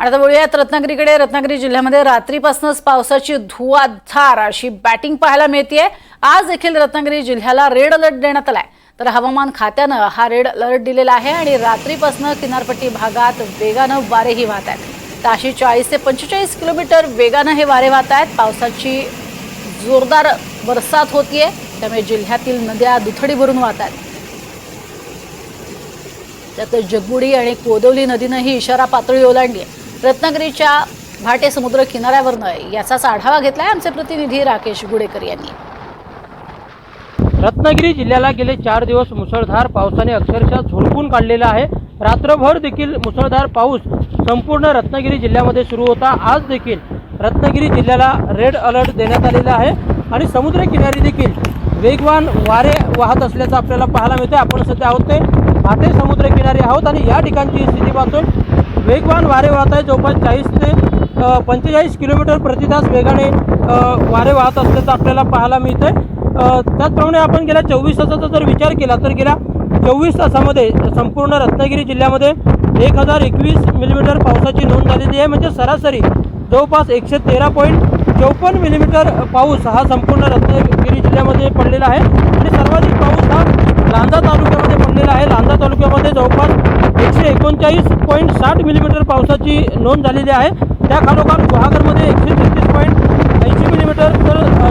आणि आता वळूयात रत्नागिरीकडे. रत्नागिरी जिल्ह्यामध्ये रात्रीपासूनच पावसाची धुवाधार अशी बॅटिंग पाहायला मिळतीये. आज देखील रत्नागिरी जिल्ह्याला रेड अलर्ट देण्यात आलाय. तर हवामान खात्यानं हा रेड अलर्ट दिलेला आहे आणि रात्रीपासून किनारपट्टी भागात वेगानं वारेही वाहत आहेत. ताशी चाळीस ते पंचेचाळीस किलोमीटर वेगानं हे वारे वाहत आहेत. पावसाची जोरदार बरसात होतीये त्यामुळे जिल्ह्यातील नद्या दुथडी भरून वाहत आहेत. त्यात जगबुडी आणि कोदवली नदीनंही इशारा पातळी ओलांडली आहे रत्नागिरीच्या भाटे समुद्र किनाऱ्यावरनं याचाच आढावा घेतलाय आमचे प्रतिनिधी राकेश गुडेकर यांनी. रत्नागिरी जिल्ह्याला गेले चार दिवस मुसळधार पावसाने अक्षरशः झोडपून काढलेला आहे. रात्रभर देखील मुसळधार पाऊस संपूर्ण रत्नागिरी जिल्ह्यामध्ये सुरू होता. आज देखील रत्नागिरी जिल्ह्याला रेड अलर्ट देण्यात आलेला आहे आणि समुद्रकिनारी देखील वेगवान वारे वाहत असल्याचं आपल्याला पाहायला मिळतं आपण सध्या आहोत ते भाटे समुद्रकिनारी आहोत आणि या ठिकाणची स्थिती पाहतोय. वेगवान वारे वाहत आहे जवळपास चाळीस ते पंचेचाळीस किलोमीटर प्रतितास वेगाने वारे वाहत असल्याचं आपल्याला पाहायला मिळतं आहे त्याचप्रमाणे आपण गेल्या चोवीस तासाचा जर विचार केला तर गेल्या चोवीस तासामध्ये संपूर्ण रत्नागिरी जिल्ह्यामध्ये एक हजार एकवीस मिलीमीटर पावसाची नोंद झालेली आहे. म्हणजे सरासरी जवळपास एकशे तेरा पॉईंट चौपन्न मिलीमीटर पाऊस हा संपूर्ण रत्नागिरी जिल्ह्यामध्ये पडलेला आहे. आणि सर्वाधिक पाऊस हा लांजा तालुक्यामध्ये पडलेला आहे. लांजा तालुक्यामध्ये जवळपास एकोणचाळीस पॉईंट साठ मिलीमीटर पावसाची नोंद झालेली आहे. त्या खालोखाल गुहागरमध्ये एकशे तेहतीस पॉईंट ऐंशी मिलीमीटर तर अ,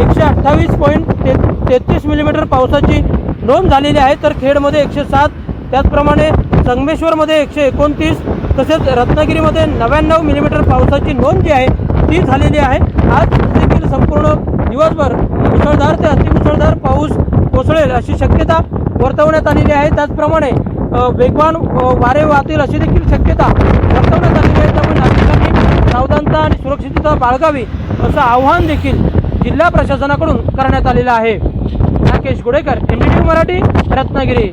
एकशे अठ्ठावीस पॉईंट ते तेहतीस मिलीमीटर पावसाची नोंद झालेली आहे. तर खेडमध्ये एकशे सात त्याचप्रमाणे संगमेश्वरमध्ये एकशे एकोणतीस तसेच रत्नागिरीमध्ये नव्याण्णव मिलीमीटर पावसाची नोंद जी आहे ती झालेली आहे. आज देखील संपूर्ण दिवसभर मुसळधार ते अतिमुसळधार पाऊस कोसळेल अशी शक्यता वर्तवण्यात आलेली आहे. त्याचप्रमाणे वेगवान वारे वाहतील अशी देखील शक्यता वर्तवण्यात आली आहे. त्यामुळे नागरिकांनी सावधानता आणि सुरक्षितता बाळगावी असं आव्हान देखील जिल्हा प्रशासनाकडून करण्यात आलेलं आहे. Rakesh Gudekar N D Marathi Ratnagiri.